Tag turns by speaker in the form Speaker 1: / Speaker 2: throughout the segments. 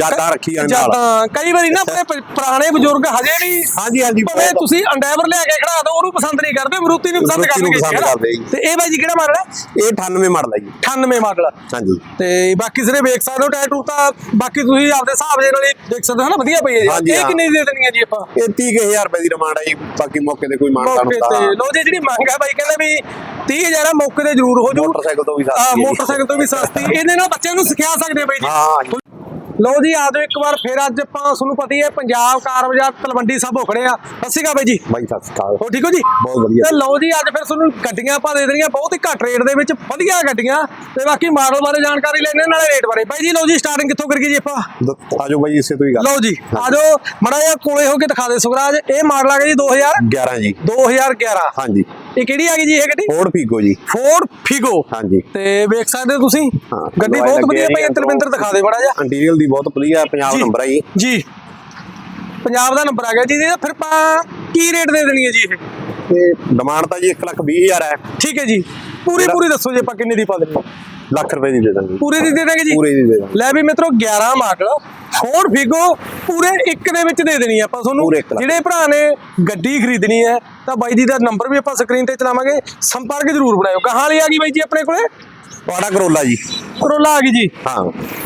Speaker 1: ਯਾਦਾਂ ਰੱਖੀਆਂ ਨਾਲ
Speaker 2: ਜ਼ਿਆਦਾ ਕਈ ਵਾਰੀ ਨਾ ਆਪਣੇ ਪ- ਪੁਰਾਣੇ ਬਜ਼ੁਰਗ ਹਜੇ ਵੀ
Speaker 1: ਹਾਂਜੀ ਹਾਂਜੀ।
Speaker 2: ਭਾਵੇਂ
Speaker 1: ਬਹੁਤ।
Speaker 2: ਤੁਸੀਂ ਅੰਡੈਵਰ ਲਿਆ ਕੇ ਖੜਾ ਦੋ ਉਹਨੂੰ ਪਸੰਦ ਨਹੀਂ ਕਰਦੇ ਮਰੂਤੀ ਨੂੰ ਪਸੰਦ
Speaker 1: ਮਰੂਤੀ ਨੂੰ? ਕਰਦੇ ਜੀ।
Speaker 2: ਤੇ ਇਹ ਬਾਈ ਜੀ ਕਿਹੜਾ ਮਾਡਲ ਹੈ?
Speaker 1: ਇਹ 98 ਮਾਡਲ ਹੈ ਜੀ।
Speaker 2: 98 ਮਾਡਲ।
Speaker 1: ਹਾਂਜੀ।
Speaker 2: ਤੇ ਬਾਕੀ ਸਿਰੇ ਵੇਖ ਸਕਦੇ ਹੋ ਟਾਇਰ ਤਾਂ ਬਾਕੀ ਤੁਸੀਂ ਆਪਦੇ ਹਿਸਾਬ ਦੇ ਨਾਲ ਹੀ ਦੇਖ ਸਕਦੇ ਹੋ ਨਾ? ਵਧੀਆ ਪਈ ਹੈ
Speaker 1: ਹਾਂਜੀ,
Speaker 2: ਜੀ ਇਹ
Speaker 1: ਹਾਂ।
Speaker 2: ਕਿੰਨੀ ਦੀ ਦੇ ਦੇਣੀ ਹੈ ਜੀ ਆਪਾਂ?
Speaker 1: ਇਹ 30000 ਰੁਪਏ ਦੀ ਡਿਮਾਂਡ ਹੈ ਜੀ। ਬਾਕੀ ਮੌਕੇ ਤੇ ਕੋਈ ਮਾਨਤਾ
Speaker 2: ਮੌਕੇ ਤੇ। ਲੋ ਜੀ ਜਿਹੜੀ ਮੰਗ ਹੈ ਬਾਈ ਕਹਿੰਦਾ ਵੀ 30000 ਆ ਮੌਕੇ ਤੇ ਜ਼ਰੂਰ ਹੋ ਜੂ
Speaker 1: ਮੋਟਰਸਾਈਕਲ ਤੋਂ ਵੀ ਸਸਤੀ ਹੈ ਜੀ।
Speaker 2: ਮੋਟਰਸਾਈਕਲ ਤੋਂ ਵੀ ਸਸਤੀ ਇਹਦੇ ਨਾਲ ਬੱਚਿਆਂ ਨੂੰ ਸਿਖਾ ਸਕਦੇ ਆ ਬਾਈ ਜੀ।
Speaker 1: ਹਾਂ ਜੀ।
Speaker 2: ਲਓ ਜੀ ਆ ਜਾਓ ਇੱਕ ਵਾਰ ਫੇਰ ਅੱਜ ਆਪਾਂ ਤੁਹਾਨੂੰ ਪਤਾ ਹੀ ਹੈ ਪੰਜਾਬ ਕਾਰ ਬਾਜ਼ਾਰ ਤਲਵੰਡੀ ਸਾਬੋ ਖੜੇ ਆ। ਸ਼੍ਰੀ ਅਕਾਲ ਬਾਈ ਜੀ।
Speaker 1: ਬਾਈ ਸਤਿ ਸ਼੍ਰੀ ਅਕਾਲ।
Speaker 2: ਹੋ ਠੀਕ ਹੋ ਜੀ?
Speaker 1: ਬਹੁਤ ਵਧੀਆ।
Speaker 2: ਤੇ ਲਓ ਜੀ ਅੱਜ ਫਿਰ ਤੁਹਾਨੂੰ ਗੱਡੀਆਂ ਆਪਾਂ ਦੇ ਦੇਣੀਆਂ ਬਹੁਤ ਹੀ ਘੱਟ ਰੇਟ ਦੇ ਵਿੱਚ ਵਧੀਆ ਗੱਡੀਆਂ। ਤੇ ਬਾਕੀ ਮਾਡਲ ਬਾਰੇ ਜਾਣਕਾਰੀ ਲੈਣੇ ਨਾਲੇ ਰੇਟ ਬਾਰੇ। ਬਾਈ ਜੀ ਲਓ ਜੀ ਸਟਾਰਟਿੰਗ ਕਿੱਥੋਂ ਕਰੀਏ ਜੀ ਆਪਾਂ?
Speaker 1: ਆਜੋ ਬਾਈ ਇਸੇ ਤੋਂ ਹੀ ਗੱਲ।
Speaker 2: ਲਓ ਜੀ ਆ ਜਾਓ ਮੜਾ ਜਿਹਾ ਕੋਲੇ ਹੋ ਕੇ ਦਿਖਾ ਦੇ ਸੁਖਰਾਜ। ਇਹ ਮਾਡਲ ਆ ਗਿਆ ਜੀ 2000
Speaker 1: 11 ਜੀ।
Speaker 2: 2011
Speaker 1: ਹਾਂਜੀ।
Speaker 2: ਇਹ ਕਿਹੜੀ ਆ ਗਈ ਜੀ ਇਹ ਗੱਡੀ?
Speaker 1: ਫੋਰਡ ਫੀਗੋ ਜੀ।
Speaker 2: ਫੋਰਡ ਫਿਗੋ
Speaker 1: ਹਾਂਜੀ।
Speaker 2: ਤੇ ਵੇਖ ਸਕਦੇ ਹੋ ਤੁਸੀਂ? ਗੱਡੀ ਬਹੁਤ ਵਧੀਆ
Speaker 1: ਜੀ,
Speaker 2: ਤਰਵਿੰਦਰ ਦਿਖਾ ਦੇ ਮੜਾ ਜਿਹਾ।
Speaker 1: ਇੰਟੀਰੀਅਰ ਦੀ ਬਹੁਤ ਵਧੀਆ ਪੰਜਾਬ। ਨੰਬਰ ਹੈ ਜੀ।
Speaker 2: ਜੀ। ਪੰਜਾਬ ਦਾ ਨੰਬਰ ਆ ਗਿਆ ਜੀ ਇਹਦਾ ਫਿਰ ਆਪਾਂ ਕੀ ਰੇਟ ਦੇ ਦੇਣੀ ਹੈ ਜੀ ਇਹ?
Speaker 1: ਤੇ ਡਿਮਾਂਡ ਤਾਂ ਜੀ 1 ਲੱਖ 20 ਹਜ਼ਾਰ ਹੈ।
Speaker 2: ਠੀਕ ਹੈ ਜੀ। ਪੂਰੀ ਪੂਰੀ ਦੱਸੋ ਜੀ ਆਪਾਂ ਕਿੰਨੇ ਦੀ ਪਾ ਦੇਣੀ ਹੈ?
Speaker 1: ਲੱਖ ਰੁਪਏ ਦੀ ਦੇ ਦਾਂਗੇ
Speaker 2: ਪੂਰੀ ਦੀ ਦੇ ਦਾਂਗੇ ਜੀ?
Speaker 1: ਪੂਰੇ ਦੀ ਦੇ ਦਾਂਗੇ।
Speaker 2: ਲੈ ਵੀ ਮਿੱਤਰੋ 11 ਮਾਡਲ ਫੋਰਡ ਫਿਗੋ ਪੂਰੇ ਇੱਕ ਦੇ ਵਿੱਚ ਦੇ ਦੇਣੀ ਆਪਾਂ ਤੁਹਾਨੂੰ। ਜਿਹੜੇ ਭਰਾ ਨੇ ਗੱਡੀ ਖਰੀਦਣੀ ਹੈ ਤਾਂ ਬਾਈ ਜੀ ਦਾ ਨੰਬਰ ਵੀ ਆਪਾਂ ਸਕਰੀਨ ਤੇ ਚਲਾਵਾਂਗੇ। ਸੰਪਰਕ ਜ਼ਰੂਰ ਬਣਾਇਓ। ਕਹਾਂ ਲਈ ਆ ਗਈ ਬਾਈ ਜੀ ਆਪਣੇ ਕੋਲੇ।
Speaker 1: ਤੁਹਾਡਾ ਕਰੋਲਾ ਜੀ।
Speaker 2: ਕਰੋਲਾ ਆ ਗਈ ਜੀ।
Speaker 1: ਹਾਂ।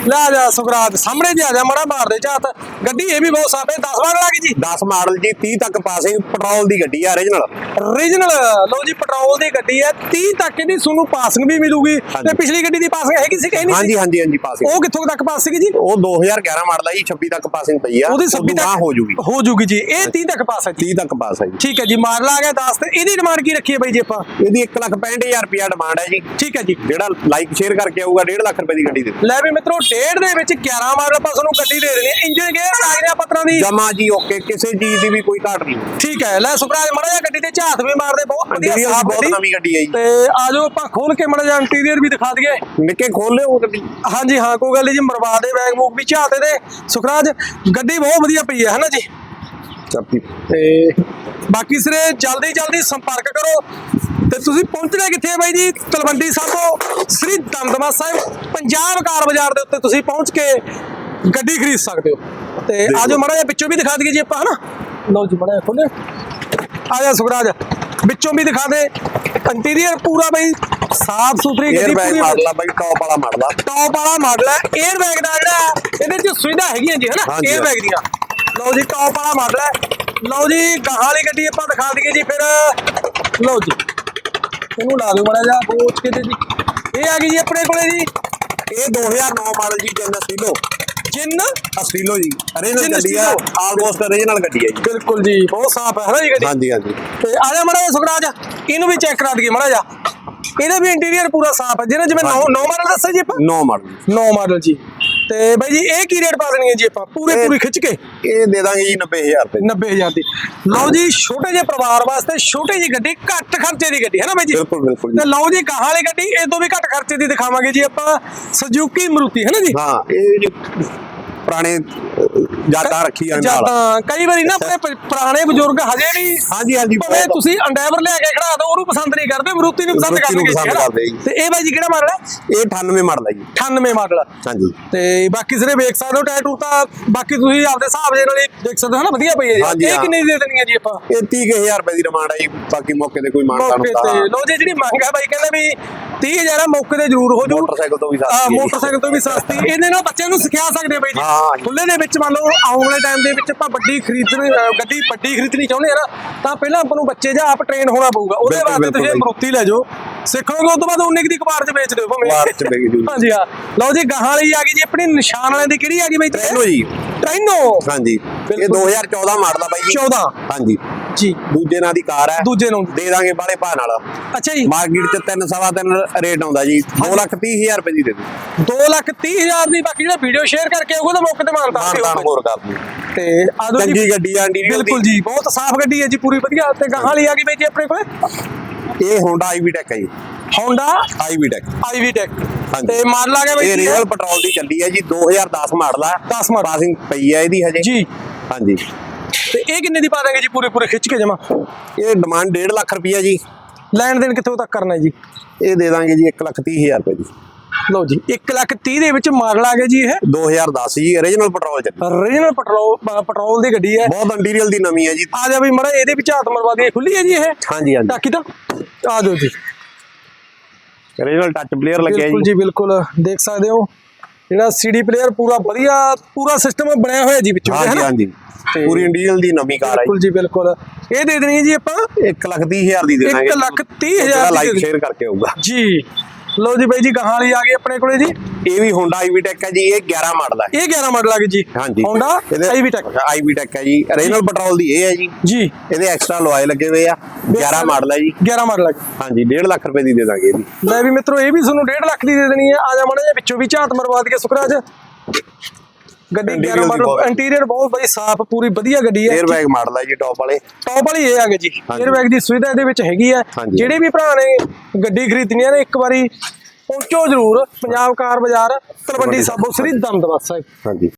Speaker 2: ਲੈ ਆ ਜਾ ਸੁਖਰਾਜ ਸਾਹਮਣੇ ਜੀ ਆ ਜਾ ਮੜਾ ਮਾਰ ਦੇ ਝਾਤ। ਗੱਡੀ ਇਹ ਵੀ ਬਹੁਤ ਸਾਫ਼ ਹੈ 10 ਮਾਡਲ ਆ ਗਈ ਜੀ।
Speaker 1: 10 ਮਾਡਲ ਜੀ 30 ਤੱਕ ਪਾਸਿੰਗ ਪੈਟਰੋਲ ਦੀ ਗੱਡੀ ਆ origignal
Speaker 2: ਰੀਜਨਲ ਲਓ ਜੀ ਪੈਟਰੋਲ ਦੀ ਗੱਡੀ ਹੈ। 30 ਤੱਕ ਇਹਦੀ ਤੁਹਾਨੂੰ ਪਾਸਿੰਗ ਵੀ ਮਿਲੂਗੀ। ਤੇ ਪਿਛਲੀ ਗੱਡੀ ਦੀ ਪਾਸਿੰਗ ਹੈਗੀ ਸੀ ਕਿ ਨਹੀਂ ਸੀ?
Speaker 1: ਹਾਂਜੀ ਹਾਂਜੀ ਹਾਂਜੀ ਪਾਸਿੰਗ
Speaker 2: ਉਹ ਕਿੱਥੋਂ ਤੱਕ ਪਾਸ ਸੀਗੀ ਜੀ?
Speaker 1: ਉਹ 2011 ਮਾਡਲ ਹੈ ਜੀ 26 ਤੱਕ ਪਾਸਿੰਗ ਪਈ ਆ।
Speaker 2: ਉਹਦੀ
Speaker 1: ਉਦੋਂ
Speaker 2: 26
Speaker 1: ਗਾਂਹ
Speaker 2: ਤੱਕ
Speaker 1: ਹੋ ਜੂਗੀ।
Speaker 2: ਹੋ ਜੂਗੀ ਜੀ। ਇਹ 30 ਤੱਕ ਪਾਸ ਹੈ ਜੀ।
Speaker 1: 30 ਤੱਕ ਪਾਸ ਹੈ ਜੀ।
Speaker 2: ਠੀਕ ਹੈ ਜੀ ਮਾਡਲ ਆ ਗਿਆ 10 ਤੇ ਇਹਦੀ ਡਿਮਾਂਡ ਕੀ ਰੱਖੀ ਹੈ ਬਾਈ ਜੀ ਆਪਾਂ?
Speaker 1: ਇਹਦੀ 1 ਲੱਖ 65000 ਰੁਪਿਆ ਡਿਮਾਂਡ ਹੈ ਜੀ।
Speaker 2: ਠੀਕ ਹੈ ਜੀ।
Speaker 1: ਜਿਹੜਾ ਲਾਈਕ ਸ਼ੇਅਰ ਕਰਕੇ ਆਊਗਾ 1.5 ਲੱਖ ਰੁਪਏ ਦੀ ਗੱਡੀ ਦੇ
Speaker 2: ਲੈ ਵੀ ਮਿੱਤਰੋ ਡੇਢ ਦੇ ਵਿੱਚ 11 ਮਾਡਲ ਆਪਾਂ ਤੁਹਾਨੂੰ ਗੱਡੀ ਦੇ ਦੇਣੀ। ਹੈ ਇੰਜਨ ਗੇਅਰ ਕਾਗਜ਼ਾਂ ਪੱਤਰਾਂ ਦੀ।
Speaker 1: ਜਮਾ ਜੀ ਓਕੇ ਕਿਸੇ ਚੀਜ਼ ਦੀ ਵੀ ਕੋਈ ਘਾਟ ਨਹੀਂ।
Speaker 2: ਠੀਕ ਹੈ ਲੈ ਸੁਖਰਾਜ ਮੜਾ ਜਿਹਾ ਗੱਡੀ ਤੇ ਝਾਤ ਵੀ ਮਾਰਦੇ ਬਹੁਤ ਵਧੀਆ ਸਾਫ਼
Speaker 1: ਬਹੁਤ ਨਵੀਂ ਗੱਡੀ ਹੈ ਜੀ।
Speaker 2: ਤੇ ਆਜੋ ਆਪਾਂ ਖੋਲ ਕੇ ਮੜਾ ਜਿਹਾ ਇੰਟੀਰੀਅਰ ਵੀ ਦਿਖਾ ਦਈਏ।
Speaker 1: ਨਿੱਕੇ ਖੋਲ ਲਿਓ ਗੱਡੀ।
Speaker 2: ਹਾਂਜੀ ਹਾਂ ਕੋਈ ਗੱਲ ਨਹੀਂ ਜੀ ਮਰਵਾ ਦੇ ਬੈਗ ਬੂਗ ਵੀ ਝਾਤੇ ਦੇ ਸੁਖਰਾਜ ਗੱਡੀ ਬਹੁਤ ਵਧੀਆ ਪਈ ਹੈ ਹਨਾ ਜੀ?
Speaker 1: ਚਾਬੀ
Speaker 2: ਤੇ ਬਾਕੀ ਸਿਰੇ ਜਲਦੀ ਜਲਦੀ ਸੰਪਰਕ ਕਰੋ। ਤੇ ਤੁਸੀਂ ਪਹੁੰਚਣਾ ਕਿੱਥੇ ਹੈ ਬਾਈ ਜੀ? ਤਲਵੰਡੀ ਸਾਬੋ ਸ੍ਰੀ ਦਮਦਮਾ ਸਾਹਿਬ ਪੰਜਾਬ ਕਾਰ ਬਾਜ਼ਾਰ ਦੇ ਉੱਤੇ ਤੁਸੀਂ ਪਹੁੰਚ ਕੇ ਗੱਡੀ ਖਰੀਦ ਸਕਦੇ ਹੋ। ਤੇ ਆਜੋ ਮੜਾ ਜਿਹਾ ਵਿੱਚੋਂ ਵੀ ਦਿਖਾ ਦਈਏ ਜੀ ਆਪਾਂ ਹਨਾ? ਲਓ ਜੀ ਮੜਾ ਖੋਲੇ ਆ ਜਾ ਸੁਖਰਾਜ ਵਿੱਚੋਂ ਵੀ ਦਿਖਾ ਦੇ। ਇੰਟੀਰੀਅਰ ਪੂਰਾ ਬਈ ਸਾਫ਼ ਸੁਥਰੀ ਗੱਡੀ ਪੂਰੀ
Speaker 1: ਮਾਡਲ ਆ ਬਈ ਟੌਪ ਵਾਲਾ ਮਾਡਲ ਆ।
Speaker 2: ਟੌਪ ਵਾਲਾ ਮਾਡਲ ਆ। 에ਅਰ ਬੈਗ ਦਾ ਜਿਹੜਾ ਇਹਦੇ ਚ ਸੁਵਿਧਾ ਹੈਗੀਆਂ ਜੀ ਹਨਾ? ਏਅਰ ਬੈਗ ਦੀਆਂ। ਲਓ ਜੀ ਟੌਪ ਵਾਲਾ ਮਾਡਲ ਆ। ਲਓ ਜੀ ਗਾਹਾਂ ਵਾਲੀ ਗੱਡੀ ਆਪਾਂ ਦਿਖਾ ਦਈਏ ਜੀ ਫਿਰ। ਲਓ ਜੀ। ਇਹਨੂੰ ਲਾ ਦਿਓ ਮਾੜਾ ਜਿਹਾ ਬੋਚ ਕੇ ਤੇ ਜੀ ਇਹ ਆ ਗਈ ਜੀ ਆਪਣੇ ਕੋਲੇ ਜੀ।
Speaker 1: ਇਹ 2009 ਮਾਡਲ ਜੀ ਜਨ ਸੀਲੋ
Speaker 2: ਜਿੰਨ?
Speaker 1: ਅਸਲੀਲੋ ਜੀ।
Speaker 2: ਜਿੰਨ
Speaker 1: ਗੱਡੀ ਆ। ਆਲਮੋਸਟ origignal ਗੱਡੀ ਹੈ ਜੀ।
Speaker 2: ਬਿਲਕੁਲ ਜੀ। ਬਹੁਤ ਸਾਫ਼ ਹੈ ਹਨਾ ਜੀ ਗੱਡੀ?
Speaker 1: ਹਾਂਜੀ ਹਾਂਜੀ।
Speaker 2: ਤੇ ਆ ਜਾ ਮਾੜਾ ਜਿਹਾ ਸੁਖਰਾਜ ਇਹਨੂੰ ਵੀ ਚੈੱਕ ਕਰਾ ਦਈਏ ਮਾੜਾ ਜਿਹਾ। ਇਹਦਾ ਵੀ ਇੰਟੀਰੀਅਰ ਪੂਰਾ ਸਾਫ਼ ਹੈ। ਜਿਹਨੇ ਜਿਵੇਂ 9 9 ਮਾਡਲ ਦੱਸਿਆ ਜੀ ਆਪਾਂ?
Speaker 1: 9 ਮਾਡਲ।
Speaker 2: 9 ਮਾਡਲ ਜੀ। ਤੇ ਬਾਈ ਜੀ ਇਹ ਕੀ ਰੇਟ ਪਾ ਦੇਣੀ ਹੈ ਜੀ ਆਪਾਂ? ਪੂਰੇ ਪੂਰੀ ਖਿੱਚ ਕੇ?
Speaker 1: ਇਹ ਦੇ ਦਾਂਗੇ ਜੀ 90000 ਰੁਪਏ।
Speaker 2: 90000 ਦੀ। ਲਓ ਜੀ ਛੋਟੇ ਜਿਹੇ ਪਰਿਵਾਰ ਵਾਸਤੇ ਛੋਟੀ ਜਿਹੀ ਗੱਡੀ ਘੱਟ ਖਰਚੇ ਦੀ ਗੱਡੀ ਹੈ ਨਾ ਬਾਈ ਜੀ?
Speaker 1: ਬਿਲਕੁਲ ਬਿਲਕੁਲ
Speaker 2: ਤੇ ਲਓ ਜੀ ਗਾਹਾਂ ਵਾਲੀ ਗੱਡੀ ਇਹ ਤੋਂ ਵੀ ਘੱਟ ਖਰਚੇ ਦੀ ਦਿਖਾਵਾਂਗੇ ਜੀ ਆਪਾਂ। ਸੁਜ਼ੂਕੀ ਮਰੂਤੀ ਹੈ ਨਾ ਜੀ?
Speaker 1: ਹਾਂ ਇਹ ਜੀ ਪੁਰਾਣੇ ਯਾਦਾਂ ਰੱਖੀਆਂ ਨਾਲ
Speaker 2: ਜ਼ਿਆਦਾ ਕਈ ਵਾਰੀ ਨਾ ਆਪਣੇ ਪ- ਪੁਰਾਣੇ ਬਜ਼ੁਰਗ ਹਜੇ ਵੀ
Speaker 1: ਹਾਂਜੀ ਹਾਂਜੀ
Speaker 2: ਭਾਵੇਂ
Speaker 1: ਬਹੁਤ।
Speaker 2: ਤੁਸੀਂ ਅੰਡੈਵਰ ਲਿਆ ਕੇ ਖੜਾ ਦੋ ਉਹਨੂੰ ਪਸੰਦ ਨਹੀਂ ਕਰਦੇ ਮਰੂਤੀ ਨੂੰ ਪਸੰਦ
Speaker 1: ਮਰੂਤੀ ਨੂੰ ਪਸੰਦ
Speaker 2: ਜੀ?
Speaker 1: ਕਰਦੇ ਜੀ।
Speaker 2: ਤੇ ਇਹ ਬਾਈ ਜੀ ਕਿਹੜਾ ਮਾਡਲ ਹੈ
Speaker 1: ਇਹ 98 ਮਾਡਲ ਹੈ ਜੀ
Speaker 2: 98 ਮਾਡਲ
Speaker 1: ਹਾਂਜੀ
Speaker 2: ਤੇ ਬਾਕੀ ਸਿਰੇ ਵੇਖ ਸਕਦੇ ਹੋ ਟਾਇਰ ਤਾਂ ਬਾਕੀ ਤੁਸੀਂ ਆਪਦੇ ਹਿਸਾਬ ਦੇ ਨਾਲ ਹੀ ਦੇਖ ਸਕਦੇ ਹੋ ਨਾ ਵਧੀਆ ਪਈ ਹੈ
Speaker 1: ਹਾਂਜੀ,
Speaker 2: ਜੀ ਇਹ
Speaker 1: ਹਾਂ।
Speaker 2: ਕਿੰਨੀ ਦੀ ਦੇ ਦੇਣੀ ਹੈ ਜੀ ਆਪਾਂ
Speaker 1: ਇਹ 30000 ਰੁਪਏ ਦੀ ਡਿਮਾਂਡ ਹੈ ਜੀ ਬਾਕੀ ਮੌਕੇ ਤੇ ਕੋਈ ਮਾਨਤਾ
Speaker 2: ਮੌਕੇ ਤੇ ਲੋ ਜੀ ਜਿਹੜੀ ਮੰਗ ਹੈ ਬਾਈ ਕਹਿੰਦਾ ਵੀ 30000 ਆ ਮੌਕੇ ਤੇ ਜ਼ਰੂਰ ਹੋ ਜੂ
Speaker 1: ਮੋਟਰਸਾਈਕਲ ਤੋਂ ਵੀ ਸਸਤੀ ਹੈ ਜੀ।
Speaker 2: ਮੋਟਰਸਾਈਕਲ ਤੋਂ ਵੀ ਸਸਤੀ ਇਹਦੇ ਨਾਲ ਬੱਚਿਆਂ ਨੂੰ ਸਿਖਾ ਸਕਦੇ ਬਾਈ ਜੀ
Speaker 1: ਹਾਂ।
Speaker 2: ਖੁੱਲੇ ਦੇ ਵਿੱਚ ਮੰਨ ਲਓ ਆਉਣ ਵਾਲੇ ਟਾਈਮ ਦੇ ਵਿੱਚ ਆਪਾਂ ਵੱਡੀ ਖਰੀਦਣੀ ਅ, ਗੱਡੀ ਵੱਡੀ ਖਰੀਦਣੀ ਚਾਹੁੰਦੇ ਆ ਨਾ ਤਾਂ ਪਹਿਲਾਂ ਆਪਾਂ ਨੂੰ ਬੱਚੇ ਜਾਂ ਆਪ ਟ੍ਰੇਨ ਹੋਣਾ ਪਊਗਾ। ਉਹਦੇ
Speaker 1: ਬਿਲਕੁਲ,
Speaker 2: ਬਾਅਦ ਤੁਸੀਂ
Speaker 1: ਬਿਲਕੁਲ
Speaker 2: ਮਰੂਤੀ ਲੈ ਜਾਓ। ਸਿੱਖੋਗੇ ਉਸ ਤੋਂ ਬਾਅਦ ਕੁ ਦੀ ਕਬਾੜ 'ਚ ਵੇਚ ਦਿਓ ਭਾਵੇਂ।
Speaker 1: ਕਬਾੜ 'ਚ ਵੇਚ ਦਿਓ।
Speaker 2: ਹਾਂਜੀ ਹਾਂ। ਲਓ ਜੀ ਗਾਹਾਂ ਵਾਲੀ ਆ ਗਈ ਜੀ ਆਪਣੀ ਨਿਸ਼ਾਨ ਵਾਲਿਆਂ ਦੀ ਕਿਹੜੀ ਆ ਗਈ ਬਾਈ?
Speaker 1: ਟ੍ਰੈਨੋ ਜੀ।
Speaker 2: ਟ੍ਰੈਨੋ?
Speaker 1: ਹਾਂਜੀ। ਇਹ
Speaker 2: ਬਿਲਕੁਲ।
Speaker 1: 2014 ਮਾਡਲ ਆ ਬਾਈ ਜੀ।
Speaker 2: 14
Speaker 1: ਹਾਂਜੀ।
Speaker 2: ਜੀ।
Speaker 1: ਦੂਜੇ ਨਾਂ ਦੀ ਕਾਰ ਹੈ।
Speaker 2: ਦੂਜੇ ਨੂੰ
Speaker 1: ਦੇ। ਦਾਂਗੇ ਬਾਲੇ ਭਾਅ ਨਾਲ।
Speaker 2: ਅੱਛਾ ਜੀ।
Speaker 1: ਮਾਰਕੀਟ 'ਚ 3 ਸਵਾ 3 ਰੇਟ ਆਉਂਦਾ ਜੀ। 2 ਲੱਖ 30 ਹਜ਼ਾਰ ਰੁਪਏ ਦੀ ਦੇ ਦੂੰ
Speaker 2: ਦੋ ਲੱਖ ਤੀਹ ਹਜ਼ਾਰ ਦੀ ਬਾਕੀ ਜਿਹੜਾ ਵੀਡੀਓ ਸ਼ੇਅਰ ਕਰਕੇ ਆਊਗਾ ਤਾਂ ਮੌਕੇ ਤੇ ਮਾਨਤਾ
Speaker 1: ਮਾਨਦਾਨ ਹੋਰ ਕਰ ਦੂੰ
Speaker 2: ਤੇ ਆਦੋ ਜੀ।
Speaker 1: ਚੰਗੀ ਗੱਡੀ ਆ ਇੰਟੀਰੀਅਰ
Speaker 2: ਬਿਲਕੁਲ ਜੀ ਬਹੁਤ ਸਾਫ਼ ਗੱਡੀ ਹੈ ਜੀ ਪੂਰੀ ਵਧੀਆ। ਤੇ ਗਾਹਾਂ ਵਾਲੀ ਆ ਗਈ ਬਈ ਜੀ ਆਪਣੇ ਕੋਲੇ?
Speaker 1: ਇਹ ਹੋਂਡਾ ਆਈਵੀ ਟੈਕ ਹੈ ਜੀ।
Speaker 2: Honda
Speaker 1: i-VTEC
Speaker 2: i-VTEC. ਤੇ ਮਾਡਲ ਆ ਗਿਆ ਬਈ
Speaker 1: ਇਹ ਰੀਅਲ ਪੈਟਰੋਲ ਦੀ ਚੱਲੀ ਹੈ ਜੀ 2010 ਮਾਡਲ ਆ।
Speaker 2: 10 ਮਾਡਲ।
Speaker 1: ਪਾਸਿੰਗ ਪਈ ਹੈ ਇਹਦੀ ਹਜੇ।
Speaker 2: ਜੀ।
Speaker 1: ਹਾਂਜੀ।
Speaker 2: ਤੇ ਇਹ ਕਿੰਨੇ ਦੀ ਪਾ ਦਾਂਗੇ ਜੀ ਪੂਰੇ ਪੂਰੇ ਖਿੱਚ ਕੇ ਜਮਾ?
Speaker 1: ਇਹ ਡਿਮਾਂਡ 1.5 ਲੱਖ ਰੁਪਈਆ ਜੀ।
Speaker 2: ਲੈਣ ਦੇਣ ਕਿੱਥੋਂ ਤੱਕ ਕਰਨਾ ਜੀ?
Speaker 1: ਇਹ ਦੇ ਦਾਂਗੇ ਜੀ 1 ਲੱਖ 30 ਹਜ਼ਾਰ ਰੁਪਏ ਦੀ
Speaker 2: ਲਓ ਜੀ 1 ਲੱਖ 30 ਦੇ ਵਿੱਚ ਮਾਡਲ ਆ ਗਿਆ ਜੀ ਇਹ।
Speaker 1: 2010 ਜੀ origignal ਪੈਟਰੋਲ ਚ।
Speaker 2: ਰੀਜਨਲ ਪੈਟਰੋਲ ਪੈਟਰੋਲ ਦੀ ਗੱਡੀ ਹੈ।
Speaker 1: ਬਹੁਤ ਇੰਟੀਰੀਅਲ ਦੀ ਨਵੀਂ ਹੈ ਜੀ।
Speaker 2: ਆ ਜਾ ਵੀ ਮੜਾ ਇਹਦੇ ਵਿੱਚ ਹੱਥ ਮਰਵਾ ਦੀ ਖੁੱਲੀ ਹੈ ਜੀ ਇਹ?
Speaker 1: ਹਾਂਜੀ ਹਾਂਜੀ।
Speaker 2: ਟਾਕੀ ਤਾਂ। ਆ ਜਾਓ ਜੀ।
Speaker 1: Origignal ਟੱਚ ਪਲੇਅਰ ਲੱਗਿਆ
Speaker 2: ਬਿਲਕੁਲ
Speaker 1: ਜੀ
Speaker 2: ਜੀ ਬਿਲਕੁਲ। ਦੇਖ ਸਕਦੇ ਹੋ। ਜਿਹੜਾ ਸੀਡੀ ਪਲੇਅਰ ਪੂਰਾ ਵਧੀਆ ਪੂਰਾ ਸਿਸਟਮ ਬਣਿਆ ਹੋਇਆ ਜੀ ਵਿੱਚੋਂ
Speaker 1: ਹਾਂਜੀ ਹਾਂਜੀ। ਪੂਰੀ ਇੰਟੀਰੀਅਲ ਦੀ ਨਵੀਂ ਕਾਰ ਹੈ
Speaker 2: ਬਿਲਕੁਲ ਜੀ ਬਿਲਕੁਲ। ਇਹ ਦੇ ਦੇਣੀ ਹੈ ਜੀ ਆਪਾਂ?
Speaker 1: 1 ਲੱਖ 30 ਹਜ਼ਾਰ ਦੀ ਦੇ ਦਾਂਗੇ।
Speaker 2: ਇੱਕ ਲੱਖ ਤੀਹ ਹਜ਼ਾਰ ਦੀ
Speaker 1: ਲਾਈਕ ਸ਼ੇਅਰ ਕਰਕੇ ਆਊਗਾ।
Speaker 2: ਜੀ। ਲਓ ਜੀ ਬਾਈ ਜੀ ਗਾਹਾਂ ਵਾਲੀ ਆ ਗਈ ਆਪਣੇ ਕੋਲੇ ਜੀ।
Speaker 1: ਇਹ ਵੀ Honda IV Tech ਹੈ ਜੀ ਇਹ 11 ਮਾਡਲ ਹੈ।
Speaker 2: ਇਹ 11 ਮਾਡਲ ਆ ਗਈ ਜੀ।
Speaker 1: ਹਾਂਜੀ।
Speaker 2: Honda IV Tech
Speaker 1: IV Tech ਹੈ ਜੀ। Origignal ਪੈਟਰੋਲ ਦੀ ਇਹ ਹੈ ਜੀ।
Speaker 2: ਜੀ।
Speaker 1: ਇਹਦੇ ਐਕਸਟਰਾ ਲੋਏ ਲੱਗੇ ਹੋਏ ਆ। 11 ਮਾਡਲ ਹੈ ਜੀ।
Speaker 2: 11 ਮਾਡਲ ਗਈ
Speaker 1: ਹਾਂਜੀ 1.5 ਲੱਖ ਰੁਪਏ ਦੀ ਦੇ ਦਾਂਗੇ ਇਹਦੀ
Speaker 2: ਲੈ ਵੀ ਮਿੱਤਰੋ ਇਹ ਵੀ ਤੁਹਾਨੂੰ 1.5 ਲੱਖ ਦੀ ਦੇ ਦੇਣੀ ਹੈ। ਆ ਜਾ ਮਾੜਾ ਜਿਹਾ ਵਿੱਚੋਂ ਵੀ ਝਾਤ ਮਰਵਾ ਦਈਏ ਸੁਖਰਾਜ। ਗੱਡੀ 11
Speaker 1: Interior ਦੀ
Speaker 2: ਮਾਡਲ ਇੰਟੀਰੀਅਰ ਬਹੁਤ ਬੜੀ ਸਾਫ਼ ਪੂਰੀ ਵਧੀਆ ਗੱਡੀ ਹੈ।
Speaker 1: 에ਅਰ ਬੈਗ ਮਾਡਲ ਹੈ ਜੀ ਟੌਪ ਵਾਲੇ।
Speaker 2: ਟੌਪ ਵਾਲੀ ਇਹ ਆ ਗਈ ਜੀ। 에ਅਰ ਬੈਗ ਦੀ ਸੁਵਿਧਾ ਇਹਦੇ ਵਿੱਚ ਹੈਗੀ ਹੈ। ਜਿਹੜੇ ਵੀ ਭਰਾ ਨੇ ਗੱਡੀ ਖਰੀਦਣੀ ਹੈ ਨਾ ਇੱਕ ਵਾਰੀ ਪਹੁੰਚੋ ਜ਼ਰੂਰ। ਪੰਜਾਬ ਕਾਰ ਬਾਜ਼ਾਰ ਤਲਵੰਡੀ ਸਾਬੋ ਸ੍ਰੀ ਦਮਦਮਾ ਸਾਹਿਬ
Speaker 1: ਹਾਂਜੀ।